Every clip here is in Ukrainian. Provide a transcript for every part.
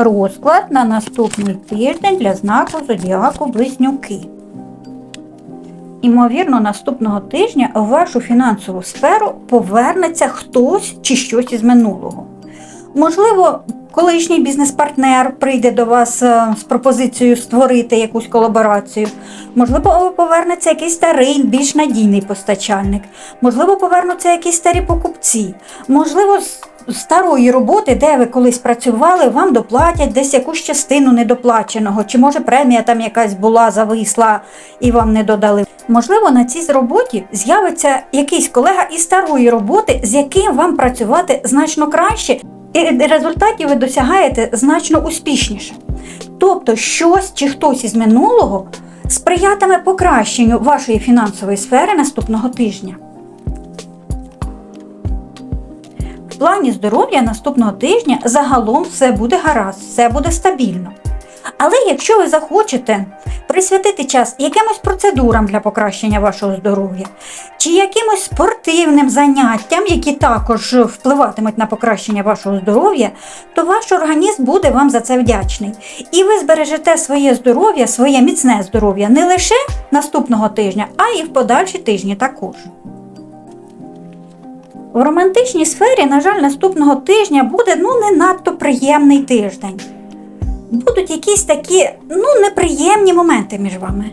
Розклад на наступний тиждень для знаку зодіаку Близнюки. Імовірно, наступного тижня в вашу фінансову сферу повернеться хтось чи щось із минулого. Можливо, колишній бізнес-партнер прийде до вас е, з пропозицією створити якусь колаборацію. Можливо, повернеться якийсь старий, більш надійний постачальник. Можливо, повернуться якісь старі покупці. Можливо, старої роботи, де ви колись працювали, вам доплатять десь якусь частину недоплаченого, чи може премія там якась була, зависла і вам не додали. Можливо, на цій роботі з'явиться якийсь колега із старої роботи, з яким вам працювати значно краще, і результатів ви досягаєте значно успішніше. Тобто, щось чи хтось із минулого сприятиме покращенню вашої фінансової сфери наступного тижня. В плані здоров'я наступного тижня загалом все буде гаразд, все буде стабільно. Але якщо ви захочете присвятити час якимось процедурам для покращення вашого здоров'я, чи якимось спортивним заняттям, які також впливатимуть на покращення вашого здоров'я, то ваш організм буде вам за це вдячний. І ви збережете своє здоров'я, своє міцне здоров'я не лише наступного тижня, а і в подальші тижні також. В романтичній сфері, на жаль, наступного тижня буде ну не надто приємний тиждень. Будуть якісь такі ну неприємні моменти між вами.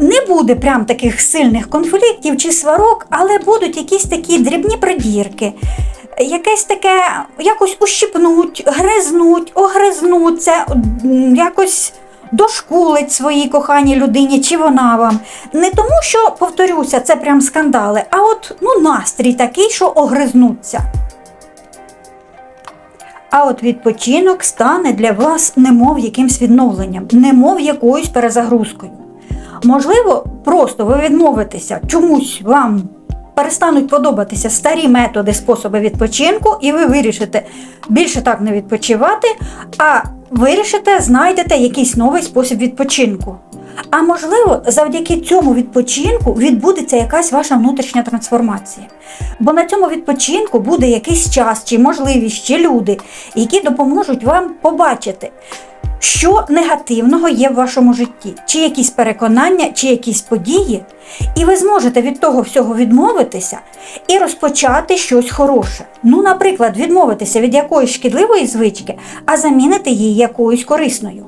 Не буде прям таких сильних конфліктів чи сварок, але будуть якісь такі дрібні придірки. Якесь таке якось ущипнуть, гризнуть, огризнуться, якось дошкулить своїй коханій людині, чи вона вам. Не тому, що, повторюся, це прям скандали, а от ну, настрій такий, що огризнуться. А от відпочинок стане для вас немов якимсь відновленням, немов якоюсь перезагрузкою. Можливо, просто ви відмовитеся, чомусь вам перестануть подобатися старі методи, способи відпочинку, і ви вирішите більше так не відпочивати, а вирішите, знайдете якийсь новий спосіб відпочинку. А можливо, завдяки цьому відпочинку відбудеться якась ваша внутрішня трансформація. Бо на цьому відпочинку буде якийсь час, чи можливість, чи люди, які допоможуть вам побачити, що негативного є в вашому житті, чи якісь переконання, чи якісь події, і ви зможете від того всього відмовитися і розпочати щось хороше. Ну, наприклад, відмовитися від якоїсь шкідливої звички, а замінити її якоюсь корисною.